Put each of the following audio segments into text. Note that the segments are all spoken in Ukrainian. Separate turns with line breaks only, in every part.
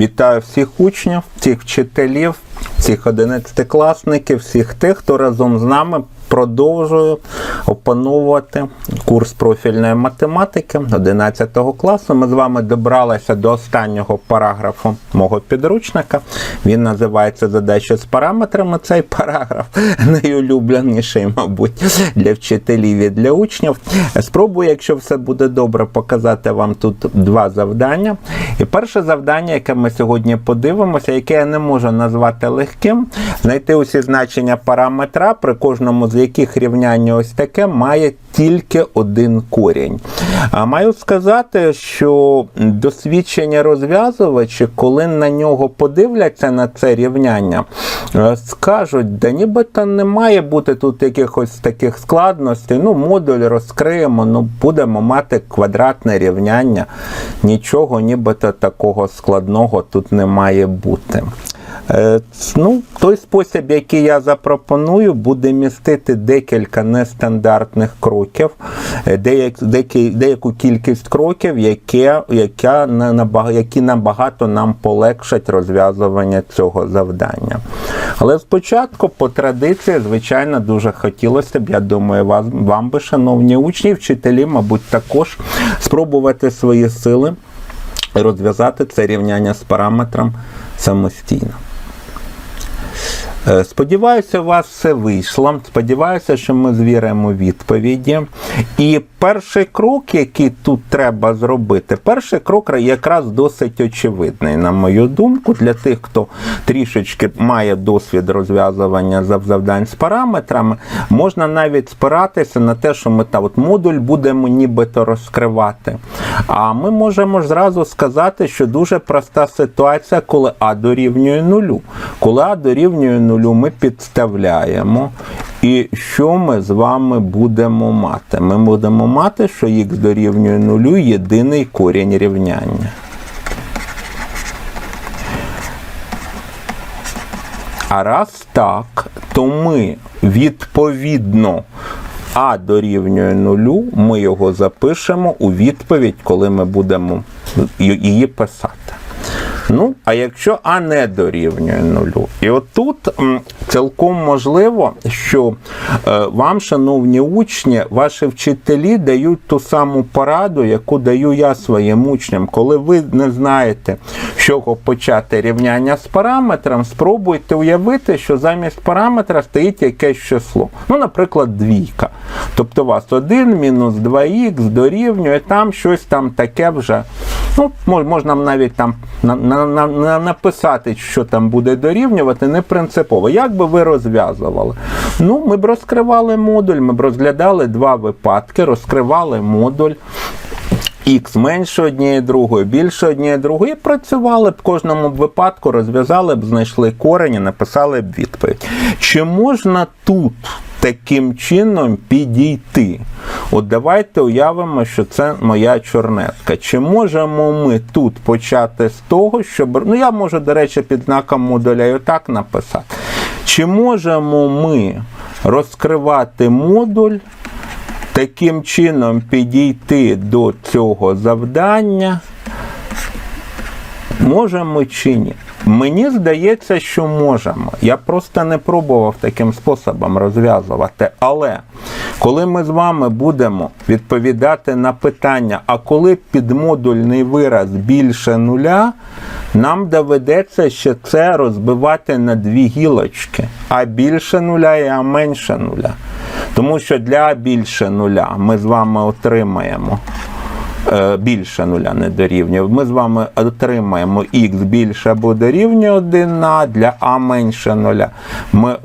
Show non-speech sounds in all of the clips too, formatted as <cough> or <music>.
Вітаю всіх учнів, всіх вчителів, всіх одинадцятикласників, всіх тих, хто разом з нами продовжує опановувати курс профільної математики 11 класу. Ми з вами добралися до останнього параграфу мого підручника. Він називається Задача з параметрами. Цей параграф <laughs> найулюбленіший, мабуть, для вчителів і для учнів. Спробую, якщо все буде добре, показати вам тут два завдання. І перше завдання, яке ми сьогодні подивимося, яке я не можу назвати легким, знайти усі значення параметра, при кожному з яких рівняння ось таке має тільки один корінь. А маю сказати, що досвідчені розв'язувачі, коли на нього подивляться на це рівняння, е, скажуть, да нібито не має бути тут якихось таких складностей. Ну, модуль розкриємо, ну будемо мати квадратне рівняння. Нічого нібито такого складного тут не має бути. Е, Ну, той спосіб, який я запропоную, буде містити декілька нестандартних кроків, е, деяк, деякі, деяку кількість кроків, яка які набагато нам полегшать розв'язування цього завдання. Але спочатку, по традиції, звичайно, дуже хотілося б, я думаю, вас, вам би, шановні учні, вчителі, мабуть, також спробувати свої сили розв'язати це рівняння з параметром самостійно. Е, Сподіваюся, у вас все вийшло. Сподіваюся, що ми звіримо відповіді. І перший крок, який тут треба зробити, перший крок якраз досить очевидний, на мою думку, для тих, хто трішечки має досвід розв'язування завдань з параметрами, можна навіть спиратися на те, що ми та от модуль будемо нібито розкривати. А ми можемо ж зразу сказати, що дуже проста ситуація, коли А дорівнює нулю. Коли А дорівнює нулю, ми підставляємо. І що ми з вами будемо мати? Ми будемо мати, що х дорівнює нулю єдиний корінь рівняння. А раз так, то ми відповідно А дорівнює нулю, ми його запишемо у відповідь, коли ми будемо її писати. Ну, а якщо А не дорівнює нулю. І отут цілком можливо, що е, вам, шановні учні, ваші вчителі дають ту саму пораду, яку даю я своїм учням. Коли ви не знаєте, з чого почати рівняння з параметром, спробуйте уявити, що замість параметра стоїть якесь число. Ну, наприклад, двійка. Тобто у вас 1 мінус 2х дорівнює там щось там таке вже. Ну, можна навіть там на, на, на, на- написати, що там буде дорівнювати, не принципово. Як би ви розв'язували? Ну, ми б розкривали модуль, ми б розглядали два випадки, розкривали модуль. Х менше однієї другої, більше однієї другої, і працювали б в кожному випадку, розв'язали б, знайшли корені, написали б відповідь. Чи можна тут таким чином підійти? От давайте уявимо, що це моя чорнетка. Чи можемо ми тут почати з того, щоб. Ну, я можу, до речі, під знаком модуля і отак написати. Чи можемо ми розкривати модуль? таким чином підійти до цього завдання, можемо чи ні? Мені здається, що можемо. Я просто не пробував таким способом розв'язувати. Але коли ми з вами будемо відповідати на питання, а коли підмодульний вираз більше нуля, нам доведеться ще це розбивати на дві гілочки. А більше нуля і а менше нуля. Тому що для більше нуля ми з вами отримаємо більше нуля не дорівнює. Ми з вами отримаємо х більше або дорівнює 1 на для а менше нуля. Ми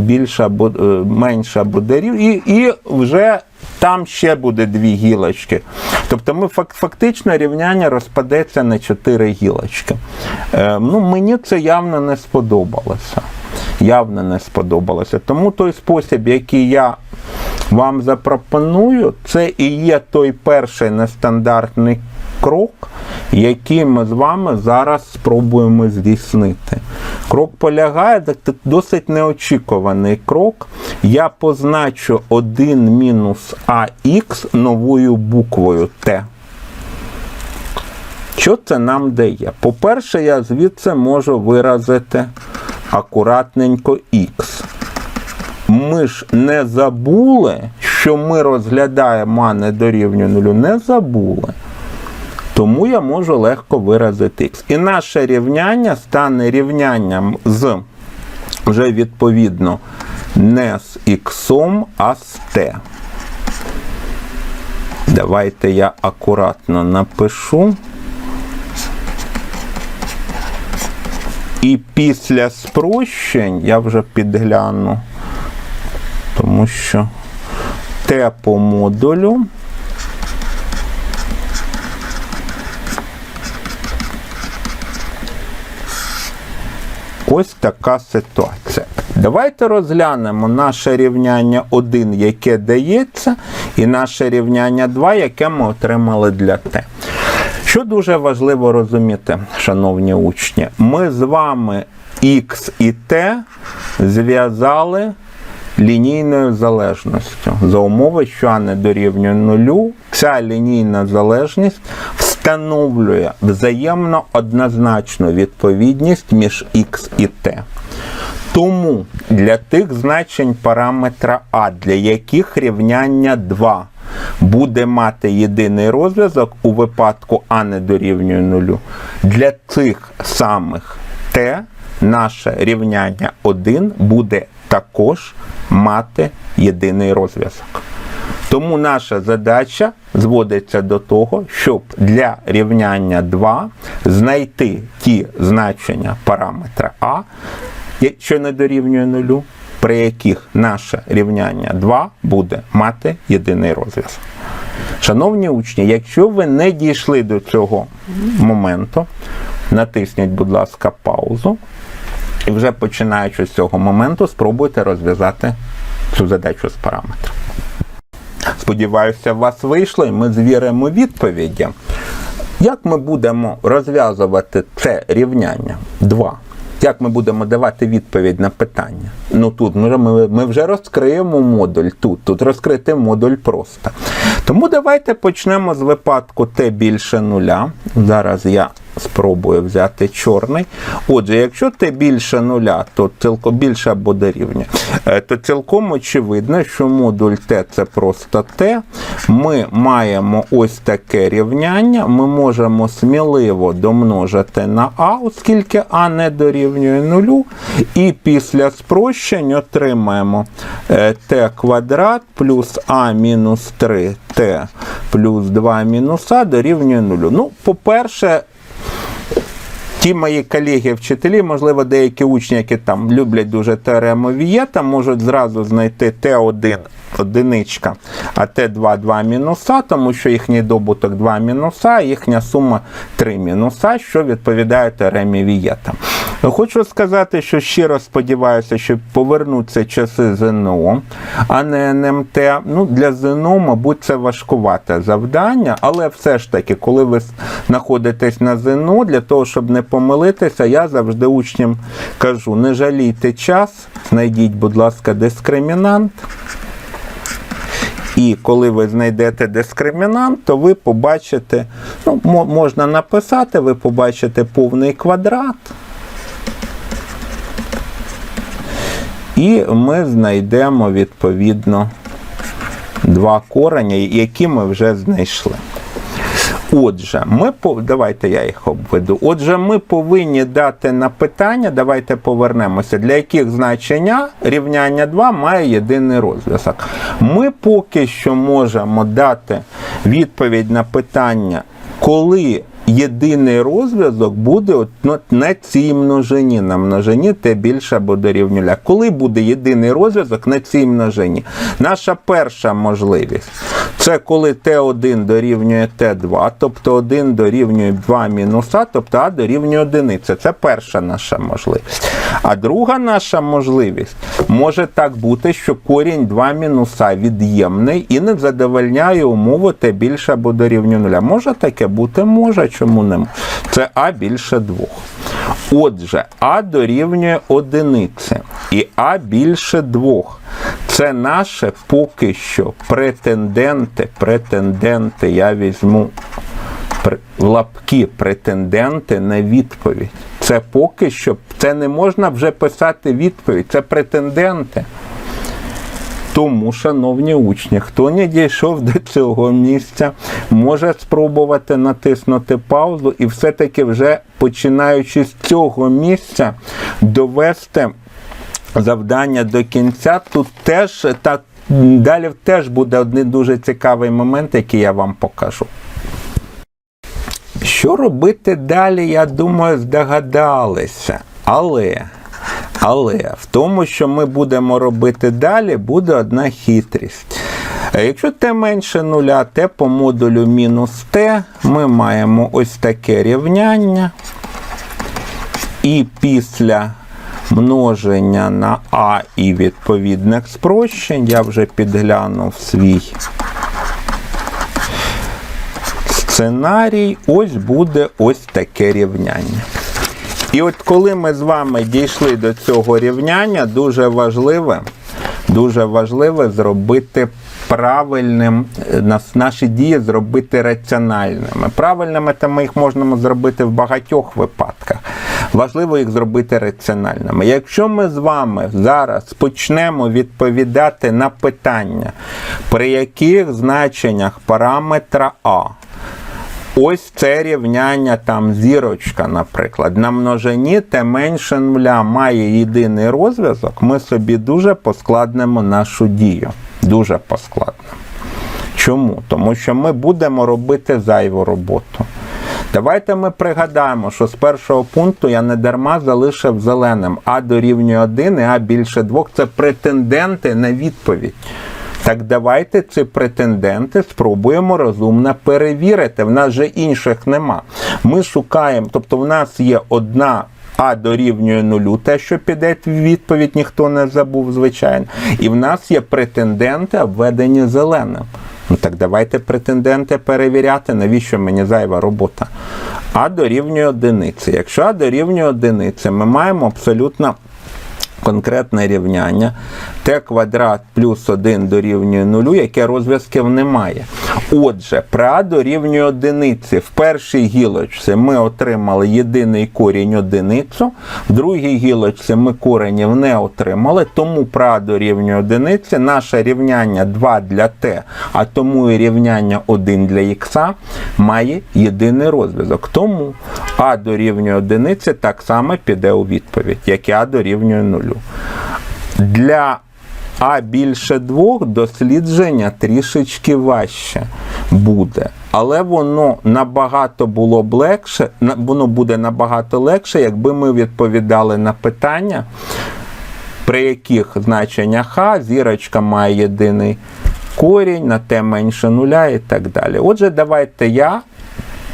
більше або е, менше або дорівнює. І, і вже там ще буде дві гілочки. Тобто ми фактично рівняння розпадеться на чотири гілочки. Е, ну, мені це явно не сподобалося. Явно не сподобалося. Тому той спосіб, який я вам запропоную, це і є той перший нестандартний крок, який ми з вами зараз спробуємо здійснити. Крок полягає, це досить неочікуваний крок. Я позначу 1 мінус АХ новою буквою Т. Що це нам дає? По-перше, я звідси можу виразити акуратненько х. Ми ж не забули, що ми розглядаємо а не дорівнює нулю, не забули. Тому я можу легко виразити х. І наше рівняння стане рівнянням з вже відповідно не з х, а з t. Давайте я акуратно напишу. І після спрощень я вже підгляну, тому що Т по модулю Ось така ситуація. Давайте розглянемо наше рівняння 1, яке дається, і наше рівняння 2, яке ми отримали для Т. Що дуже важливо розуміти, шановні учні, ми з вами Х і Т зв'язали лінійною залежністю. За умови, що А не дорівнює нулю, ця лінійна залежність встановлює взаємно однозначну відповідність між Х і Т. Тому для тих значень параметра А, для яких рівняння 2 буде мати єдиний розв'язок у випадку А не дорівнює нулю, для цих самих Т наше рівняння 1 буде також мати єдиний розв'язок. Тому наша задача зводиться до того, щоб для рівняння 2 знайти ті значення параметра А, що не дорівнює нулю, при яких наше рівняння 2 буде мати єдиний розв'язок. Шановні учні, якщо ви не дійшли до цього моменту, натисніть, будь ласка, паузу. І вже починаючи з цього моменту, спробуйте розв'язати цю задачу з параметрів. Сподіваюся, у вас вийшло, і ми звіримо відповіді. Як ми будемо розв'язувати це рівняння? 2. Як ми будемо давати відповідь на питання? Ну тут ми, ми, вже розкриємо модуль тут. Тут розкрити модуль просто. Тому давайте почнемо з випадку t більше нуля. Зараз я спробую взяти чорний. Отже, якщо t більше нуля, то цілком більше або дорівнює, е, то цілком очевидно, що модуль t це просто t. Ми маємо ось таке рівняння. Ми можемо сміливо домножити на а, оскільки а не дорівнює нулю. І після спрощень отримаємо е, t квадрат плюс а мінус 3 t плюс 2 мінус а дорівнює нулю. Ну, по-перше, Ті мої колеги-вчителі, можливо, деякі учні, які там люблять дуже теорему Вієта, можуть зразу знайти Т1 одиничка, а Т2 2 мінуса, тому що їхній добуток 2 мінуса, їхня сума 3 мінуса, що відповідає теоремі Вієта. Хочу сказати, що щиро сподіваюся, що повернуться часи ЗНО, а не НМТ. Ну, Для ЗНО, мабуть, це важкувате завдання, але все ж таки, коли ви знаходитесь на ЗНО, для того, щоб не помилитися, я завжди учням кажу: не жалійте час, знайдіть, будь ласка, дискримінант. І коли ви знайдете дискримінант, то ви побачите, ну, можна написати, ви побачите повний квадрат. І ми знайдемо відповідно два корені, які ми вже знайшли. Отже, ми давайте я їх обведу. Отже, ми повинні дати на питання, давайте повернемося, для яких значення рівняння 2 має єдиний розв'язок. Ми поки що можемо дати відповідь на питання, коли єдиний розв'язок буде от, ну, на цій множині, на множині t більше або дорівнює ля. Коли буде єдиний розв'язок на цій множині? Наша перша можливість це коли t1 дорівнює t2, тобто 1 дорівнює 2 мінуса, тобто а дорівнює 1. Це перша наша можливість. А друга наша можливість може так бути, що корінь 2 мінуса від'ємний і не задовольняє умову t більше або дорівнює 0. Може таке бути? Може. Чому не може? Це А більше 2. Отже, А дорівнює одиниці і А більше 2. Це наше поки що претенденти. Претенденти я візьму лапки претенденти на відповідь. Це поки що, це не можна вже писати відповідь, це претенденти. Тому, шановні учні, хто не дійшов до цього місця, може спробувати натиснути паузу і все-таки вже починаючи з цього місця довести завдання до кінця. Тут теж так далі теж буде один дуже цікавий момент, який я вам покажу. Що робити далі, я думаю, здогадалися. Але, але в тому, що ми будемо робити далі, буде одна хитрість. Якщо t менше нуля, t по модулю мінус t, ми маємо ось таке рівняння. І після множення на а і відповідних спрощень, я вже підглянув свій сценарій, ось буде ось таке рівняння. І от коли ми з вами дійшли до цього рівняння, дуже важливе, дуже важливе зробити правильним, е, наші дії зробити раціональними. Правильними то ми їх можемо зробити в багатьох випадках. Важливо їх зробити раціональними. Якщо ми з вами зараз почнемо відповідати на питання, при яких значеннях параметра А Ось це рівняння там зірочка, наприклад. На множині те менше нуля має єдиний розв'язок, ми собі дуже поскладнемо нашу дію. Дуже поскладнемо. Чому? Тому що ми будемо робити зайву роботу. Давайте ми пригадаємо, що з першого пункту я не дарма залишив зеленим А дорівнює 1 і А більше 2. Це претенденти на відповідь. Так давайте ці претенденти спробуємо розумно перевірити. В нас же інших нема. Ми шукаємо, тобто в нас є одна. А дорівнює нулю, те, що піде в відповідь, ніхто не забув, звичайно. І в нас є претенденти, обведені зеленим. Ну так давайте претенденти перевіряти, навіщо мені зайва робота. А дорівнює одиниці. Якщо А дорівнює одиниці, ми маємо абсолютно конкретне рівняння t квадрат плюс 1 дорівнює 0, яке розв'язків немає. Отже, А дорівнює одиниці в першій гілочці ми отримали єдиний корінь одиницю, в другій гілочці ми коренів не отримали, тому А дорівнює одиниці наше рівняння 2 для t, а тому і рівняння 1 для х має єдиний розв'язок. Тому А дорівнює одиниці так само піде у відповідь, як і А дорівнює 0. Для А більше двох дослідження трішечки важче буде. Але воно набагато було б легше, воно буде набагато легше, якби ми відповідали на питання, при яких значення Х, зірочка має єдиний корінь, на те менше нуля і так далі. Отже, давайте я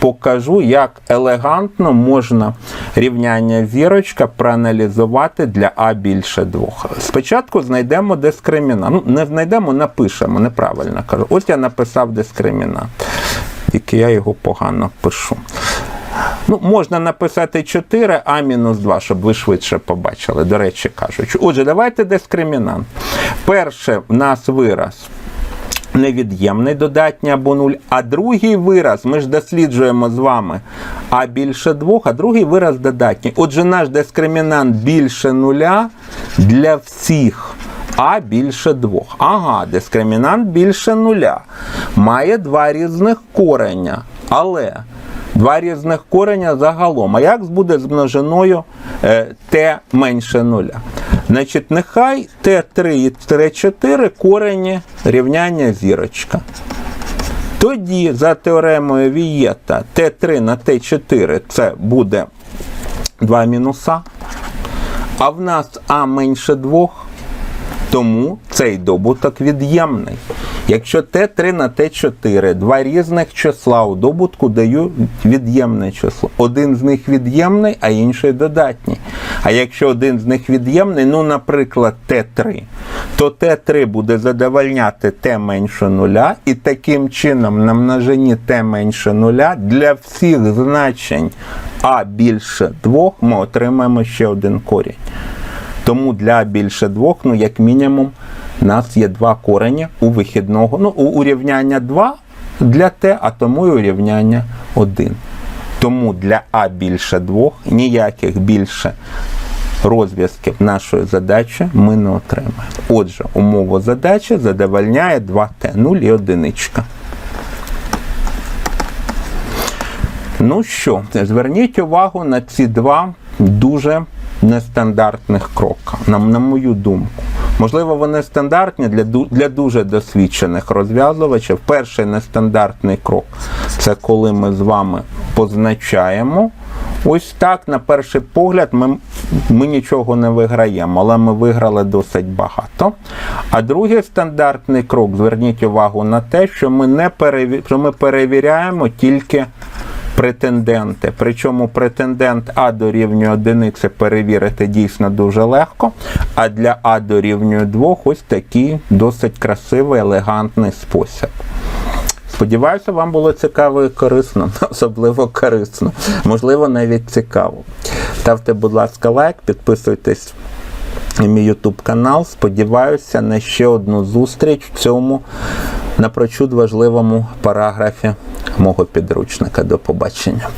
покажу, як елегантно можна рівняння зірочка проаналізувати для А більше двох. Спочатку знайдемо дискримінант. Ну, не знайдемо, напишемо, неправильно кажу. Ось я написав дискримінант. Тільки я його погано пишу. Ну, можна написати 4, а мінус 2, щоб ви швидше побачили, до речі кажучи. Отже, давайте дискримінант. Перше в нас вираз невід'ємний додатній або нуль. а другий вираз, ми ж досліджуємо з вами а більше 2, а другий вираз додатній. Отже, наш дискримінант більше нуля для всіх. А більше двох. Ага, дискримінант більше нуля. Має два різних кореня. Але два різних кореня загалом. А як буде з множиною е, t менше нуля? Значить, нехай Т3 і Т4 корені рівняння зірочка. Тоді, за теоремою Вієта, Т3 на Т4 це буде 2 мінуса. А в нас А менше 2, тому цей добуток від'ємний. Якщо Т3 на Т4, два різних числа у добутку дають від'ємне число. Один з них від'ємний, а інший додатній. А якщо один з них від'ємний, ну, наприклад, Т3, то Т3 буде задовольняти Т менше нуля, і таким чином на множині Т менше нуля для всіх значень А більше 2 ми отримаємо ще один корінь. Тому для більше двох, ну як мінімум, у нас є два корені у вихідного. Ну, у урівняння 2 для Т, а тому і урівняння 1. Тому для А більше 2 ніяких більше розв'язків нашої задачі ми не отримаємо. Отже, умова задачі задовольняє 2Т, 0 і одиничка. Ну що, зверніть увагу на ці два дуже нестандартних кроки, на, на мою думку. Можливо, вони стандартні для, для дуже досвідчених розв'язувачів. Перший нестандартний крок це коли ми з вами позначаємо. Ось так, на перший погляд, ми, ми нічого не виграємо, але ми виграли досить багато. А другий стандартний крок, зверніть увагу на те, що ми не переві... що ми перевіряємо тільки претенденти. Причому претендент А дорівнює одиниці перевірити дійсно дуже легко. А для А дорівнює 2 ось такий досить красивий, елегантний спосіб. Сподіваюся, вам було цікаво і корисно, <laughs> особливо корисно, можливо, навіть цікаво. Ставте, будь ласка, лайк, підписуйтесь мій YouTube канал. Сподіваюся на ще одну зустріч в цьому напрочуд важливому параграфі мого підручника. До побачення.